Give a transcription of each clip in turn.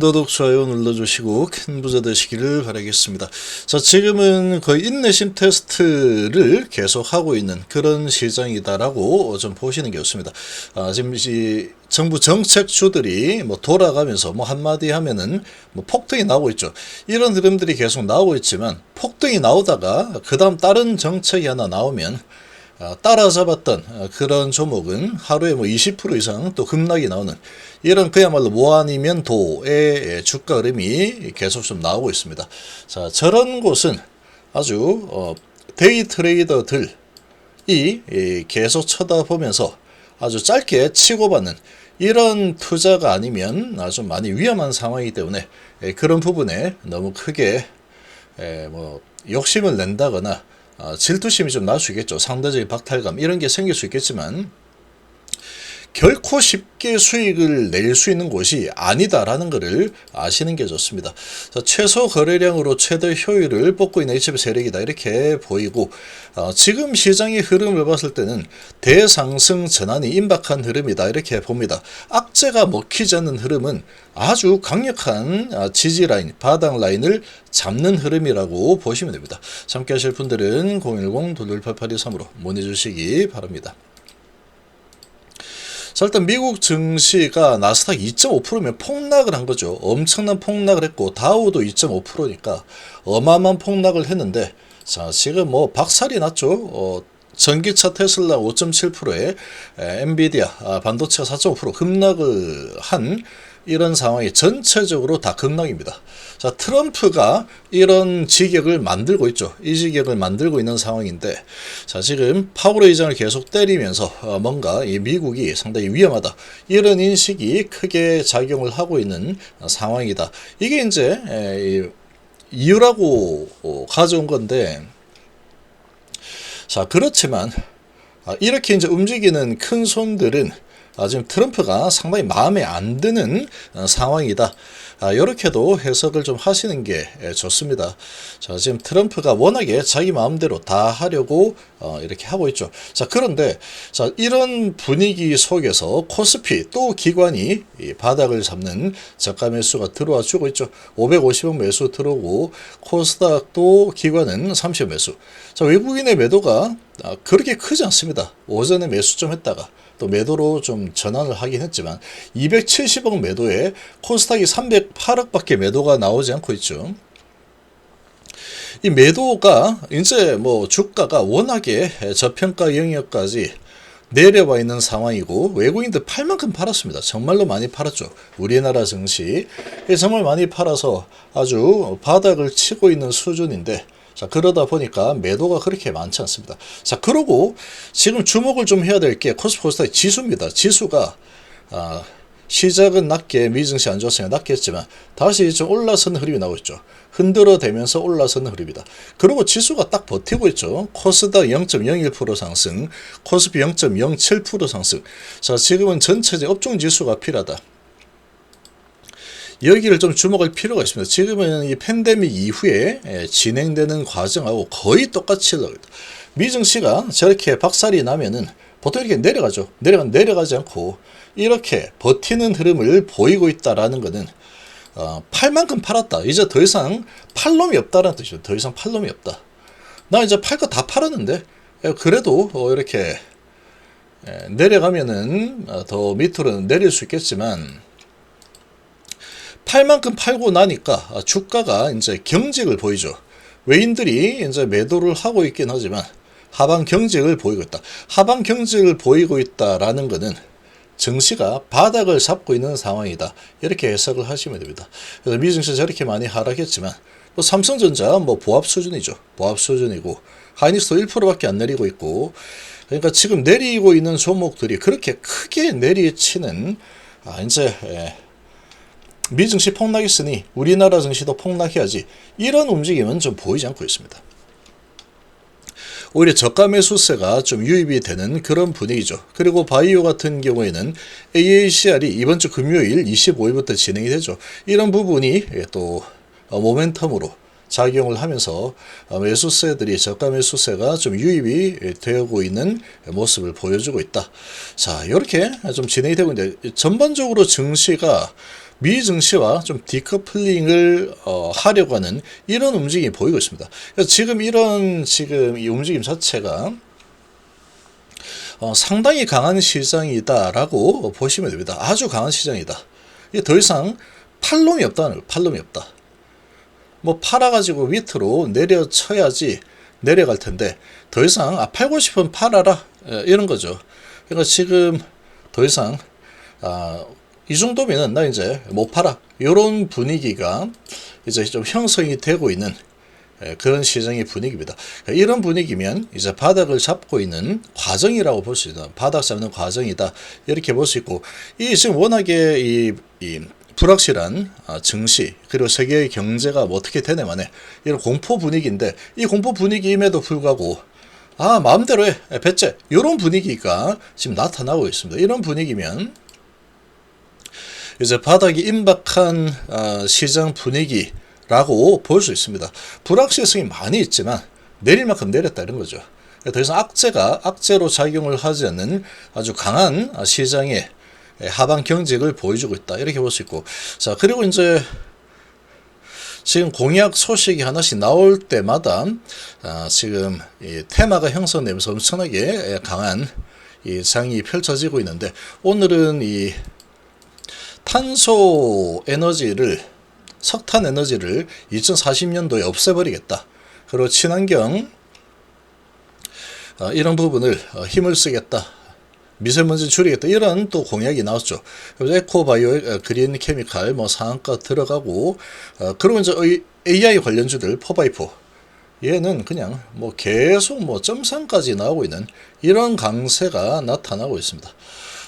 도독 좋아요 눌러주시고 큰 부자 되시기를 바라겠습니다. 자 지금은 거의 인내심 테스트를 계속 하고 있는 그런 시장이다라고 좀 보시는 게 좋습니다. 아, 지금 이 정부 정책주들이 뭐 돌아가면서 뭐 한마디 하면은 뭐 폭등이 나오고 있죠. 이런 흐름들이 계속 나오고 있지만 폭등이 나오다가 그 다음 다른 정책이 하나 나오면 아, 따라잡았던 어, 그런 종목은 하루에 뭐 20% 이상 또 급락이 나오는 이런 그야말로 뭐 아니면 도의 주가 흐름이 계속 좀 나오고 있습니다. 자, 저런 곳은 아주 어, 데이 트레이더들이 이 계속 쳐다보면서 아주 짧게 치고받는 이런 투자가 아니면 아주 많이 위험한 상황이기 때문에 예, 그런 부분에 너무 크게 에, 뭐 욕심을 낸다거나 어, 질투심이 좀 날 수 있겠죠. 상대적인 박탈감 이런 게 생길 수 있겠지만 결코 쉽게 수익을 낼 수 있는 곳이 아니다라는 것을 아시는 게 좋습니다. 자, 최소 거래량으로 최대 효율을 뽑고 있는 HB 세력이다 이렇게 보이고 어, 지금 시장의 흐름을 봤을 때는 대상승 전환이 임박한 흐름이다 이렇게 봅니다. 악재가 먹히지 않는 흐름은 아주 강력한 아, 지지 라인, 바닥 라인을 잡는 흐름이라고 보시면 됩니다. 함께 하실 분들은 010-228823으로 문의 주시기 바랍니다. 자, 일단 미국 증시가 나스닥 2.5%면 폭락을 한 거죠. 엄청난 폭락을 했고 다우도 2.5%니까 어마어마한 폭락을 했는데 자, 지금 뭐 박살이 났죠. 어, 전기차 테슬라 5.7%에 엔비디아 아, 반도체가 4.5% 급락을 한 이런 상황이 전체적으로 다 급락입니다. 자, 트럼프가 이런 지격을 만들고 있죠. 이 지격을 만들고 있는 상황인데, 자, 지금 파월 의장을 계속 때리면서 어, 뭔가 이 미국이 상당히 위험하다. 이런 인식이 크게 작용을 하고 있는 상황이다. 이게 이제 이유라고 어, 가져온 건데, 자, 그렇지만, 아, 이렇게 이제 움직이는 큰 손들은 아, 지금 트럼프가 상당히 마음에 안 드는 어, 상황이다. 아, 이렇게도 해석을 좀 하시는 게 예, 좋습니다. 자, 지금 트럼프가 워낙에 자기 마음대로 다 하려고 어, 이렇게 하고 있죠. 자, 그런데 자, 이런 분위기 속에서 코스피 또 기관이 이 바닥을 잡는 저가 매수가 들어와 주고 있죠. 550억 매수 들어오고 코스닥도 기관은 30억 매수. 자, 외국인의 매도가 아, 그렇게 크지 않습니다. 오전에 매수 좀 했다가 또 매도로 좀 전환을 하긴 했지만 270억 매도에 코스닥이 308억밖에 매도가 나오지 않고 있죠. 이 매도가 이제 뭐 주가가 워낙에 저평가 영역까지 내려와 있는 상황이고 외국인들 팔 만큼 팔았습니다. 정말로 많이 팔았죠. 우리나라 증시 정말 많이 팔아서 아주 바닥을 치고 있는 수준인데 자, 그러다 보니까 매도가 그렇게 많지 않습니다. 자, 그러고 지금 주목을 좀 해야 될 게 코스피 코스닥 지수입니다. 지수가, 아, 시작은 낮게 미증시 안 좋았으니까 낮게 했지만 다시 좀 올라서는 흐름이 나오고 있죠. 흔들어 대면서 올라서는 흐름이다. 그리고 지수가 딱 버티고 있죠. 코스닥 0.01% 상승, 코스피 0.07% 상승. 자, 지금은 전체적 업종 지수가 필요하다. 여기를 좀 주목할 필요가 있습니다. 지금은 이 팬데믹 이후에 예, 진행되는 과정하고 거의 똑같이. 미증시가 저렇게 박살이 나면은 보통 이렇게 내려가죠. 내려가 내려가지 않고 이렇게 버티는 흐름을 보이고 있다라는 것은 어, 팔 만큼 팔았다. 이제 더 이상 팔 놈이 없다라는 뜻이죠. 더 이상 팔 놈이 없다. 나 이제 팔 거 다 팔았는데 예, 그래도 어, 이렇게 예, 내려가면은 어, 더 밑으로 내릴 수 있겠지만 팔 만큼 팔고 나니까 주가가 이제 경직을 보이죠. 외인들이 이제 매도를 하고 있긴 하지만 하방 경직을 보이고 있다. 하방 경직을 보이고 있다라는 것은 증시가 바닥을 잡고 있는 상황이다. 이렇게 해석을 하시면 됩니다. 그래서 미증시 저렇게 많이 하락했지만 또 삼성전자 뭐 보합 수준이죠. 보합 수준이고 하이닉스도 1%밖에 안 내리고 있고 그러니까 지금 내리고 있는 종목들이 그렇게 크게 내리치는 아 이제 예, 미 증시 폭락했으니 우리나라 증시도 폭락해야지 이런 움직임은 좀 보이지 않고 있습니다. 오히려 저가 매수세가 좀 유입이 되는 그런 분위기죠. 그리고 바이오 같은 경우에는 AACR이 이번 주 금요일 25일부터 진행이 되죠. 이런 부분이 또 모멘텀으로 작용을 하면서 매수세들이 저가 매수세가 좀 유입이 되고 있는 모습을 보여주고 있다. 자, 이렇게 좀 진행이 되고 있는데 전반적으로 증시가 미 증시와 좀 디커플링을 어, 하려고 하는 이런 움직임이 보이고 있습니다. 그래서 지금 이런 지금 이 움직임 자체가 어, 상당히 강한 시장이다라고 보시면 됩니다. 아주 강한 시장이다. 이게 더 이상 팔놈이 없다는 거예요. 팔놈이 없다. 뭐 팔아가지고 밑으로 내려쳐야지 내려갈 텐데 더 이상 아 팔고 싶으면 팔아라 예, 이런 거죠. 그러니까 지금 더 이상 아, 이 정도면은 나 이제 못 팔아 이런 분위기가 이제 좀 형성이 되고 있는 예, 그런 시장의 분위기입니다. 그러니까 이런 분위기면 이제 바닥을 잡고 있는 과정이라고 볼 수 있다. 바닥 잡는 과정이다. 이렇게 볼 수 있고 이 지금 워낙에 이, 이 불확실한 아, 증시 그리고 세계의 경제가 뭐 어떻게 되네 만에 이런 공포 분위기인데 이 공포 분위기임에도 불구하고 아 마음대로 해 배째 이런 분위기가 지금 나타나고 있습니다. 이런 분위기면 이제 바닥이 임박한 아, 시장 분위기라고 볼 수 있습니다. 불확실성이 많이 있지만 내릴 만큼 내렸다 이런 거죠. 더 이상 악재가 악재로 작용을 하지 않는 아주 강한 아, 시장의 하방 경직을 보여주고 있다 이렇게 볼 수 있고 자 그리고 이제 지금 공약 소식이 하나씩 나올 때마다 아, 지금 이 테마가 형성되면서 엄청나게 강한 이 장이 펼쳐지고 있는데 오늘은 이 탄소 에너지를 석탄 에너지를 2040년도에 없애버리겠다. 그리고 친환경 어, 이런 부분을 어, 힘을 쓰겠다. 미세먼지 줄이겠다. 이런 또 공약이 나왔죠. 그래서 에코바이오, 어, 그린 케미칼, 뭐 상한가 들어가고, 어, 그리고 이제 AI 관련주들, 포바이포. 얘는 그냥 뭐 계속 뭐 점상까지 나오고 있는 이런 강세가 나타나고 있습니다.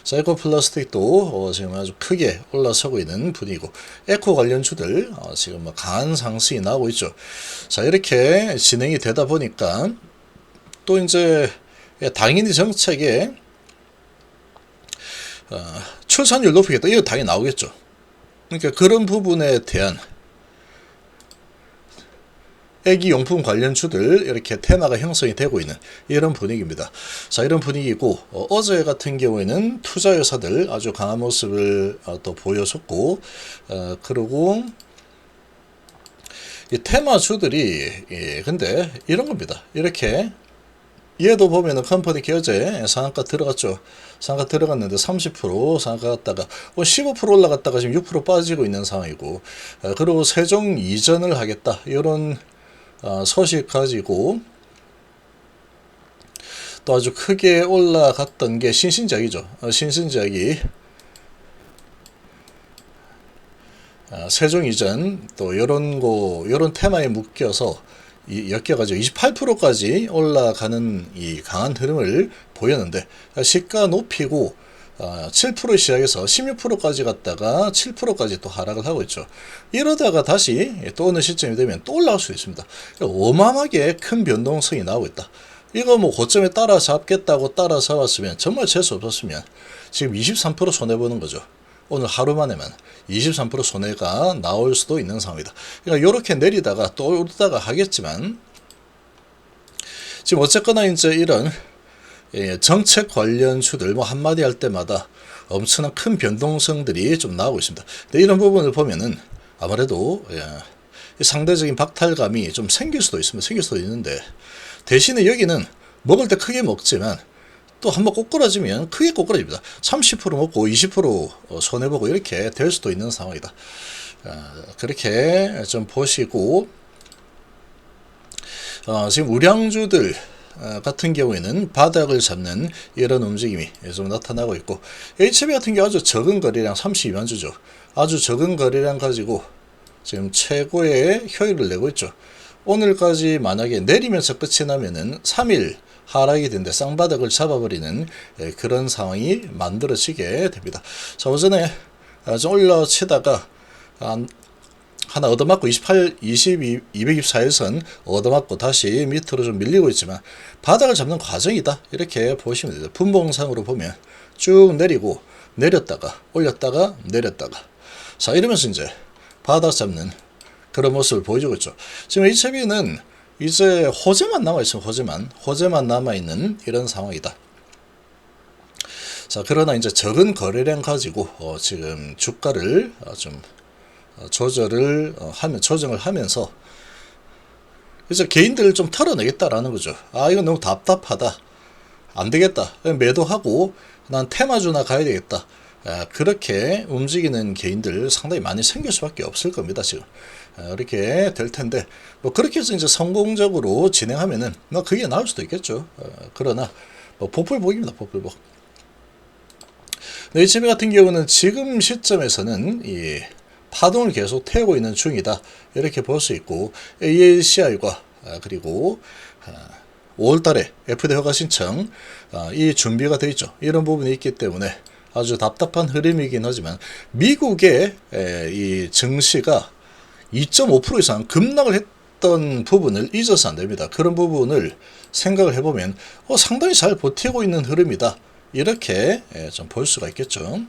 자, 에코 플라스틱도 어, 지금 아주 크게 올라서고 있는 분위기고, 에코 관련주들 어, 지금 뭐 강한 상승이 나오고 있죠. 자, 이렇게 진행이 되다 보니까 또 이제 당연히 정책에 어, 출산율 높이겠다. 이거 당연히 나오겠죠. 그러니까 그런 부분에 대한 애기 용품 관련주들 이렇게 테마가 형성이 되고 있는 이런 분위기입니다. 자 이런 분위기고 어, 제 같은 경우에는 투자 여사들 아주 강한 모습을 어, 또 보여줬고 어, 그리고 이 테마주들이 예, 근데 이런 겁니다. 이렇게 얘도 보면은 컴퍼니 기어제 상한가 들어갔죠. 상한가 들어갔는데 30% 상한가 갔다가 15% 올라갔다가 지금 6% 빠지고 있는 상황이고 어, 그리고 세종 이전을 하겠다 이런 어, 소식 가지고 또 아주 크게 올라갔던 게 신신작이죠. 어, 신신작이 세종 이전 또 이런 거 이런 테마에 묶여서 엮여가지고 28%까지 올라가는 이 강한 흐름을 보였는데 시가 높이고 7% 시작해서 16%까지 갔다가 7%까지 또 하락을 하고 있죠. 이러다가 다시 또 어느 시점이 되면 또 올라갈 수 있습니다. 어마어마하게 큰 변동성이 나오고 있다. 이거 뭐 고점에 따라 잡겠다고 따라 잡았으면 정말 재수 없었으면 지금 23% 손해보는 거죠. 오늘 하루 만에만 23% 손해가 나올 수도 있는 상황이다. 그러니까 이렇게 내리다가 또 오르다가 하겠지만 지금 어쨌거나 이제 이런 예, 정책 관련주들 뭐 한마디 할 때마다 엄청난 큰 변동성들이 좀 나오고 있습니다. 근데 이런 부분을 보면은 아무래도 예, 상대적인 박탈감이 좀 생길 수도 있습니다. 생길 수도 있는데 대신에 여기는 먹을 때 크게 먹지만 또 한번 꼬꾸라지면 크게 꼬꾸라집니다. 30% 먹고 20% 손해보고 이렇게 될 수도 있는 상황이다. 어, 그렇게 좀 보시고 어, 지금 우량주들 어, 같은 경우에는 바닥을 잡는 이런 움직임이 좀 나타나고 있고 HB 같은 경우 아주 적은 거래량 32만 주죠. 아주 적은 거래량 가지고 지금 최고의 효율을 내고 있죠. 오늘까지 만약에 내리면서 끝이 나면은 3일 하락이 된데 쌍바닥을 잡아버리는 예, 그런 상황이 만들어지게 됩니다. 자, 오전에 아, 좀 올려치다가 하나 얻어맞고 28, 22, 224일선 얻어맞고 다시 밑으로 좀 밀리고 있지만 바닥을 잡는 과정이다. 이렇게 보시면 됩니다. 분봉상으로 보면 쭉 내리고 내렸다가 올렸다가 내렸다가 자 이러면서 이제 바닥 잡는 그런 모습을 보여주고 있죠. 지금 HB는 이제 호재만 남아있어요. 호재만. 호재만 남아있는 이런 상황이다. 자 그러나 이제 적은 거래량 가지고 어, 지금 주가를 어, 좀 어, 조절을 어, 하면 조정을 하면서 이제 개인들을 좀 털어내겠다라는 거죠. 아 이건 너무 답답하다. 안 되겠다. 매도하고 난 테마주나 가야 되겠다. 아, 그렇게 움직이는 개인들 상당히 많이 생길 수밖에 없을 겁니다 지금 아, 이렇게 될 텐데 뭐 그렇게 해서 이제 성공적으로 진행하면은 뭐 그게 나을 수도 있겠죠 어, 그러나 뭐 복불복입니다 복불복 네, HB 같은 경우는 지금 시점에서는 이 파동을 계속 태우고 있는 중이다 이렇게 볼 수 있고 ALCI과 아, 그리고 5월달에 FD 허가 신청 아, 이 준비가 돼 있죠 이런 부분이 있기 때문에 아주 답답한 흐름이긴 하지만 미국의 에, 이 증시가 2.5% 이상 급락을 했던 부분을 잊어서 안 됩니다. 그런 부분을 생각을 해보면 어, 상당히 잘 버티고 있는 흐름이다. 이렇게 좀 볼 수가 있겠죠.